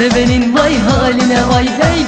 Sevenin vay haline vay hey.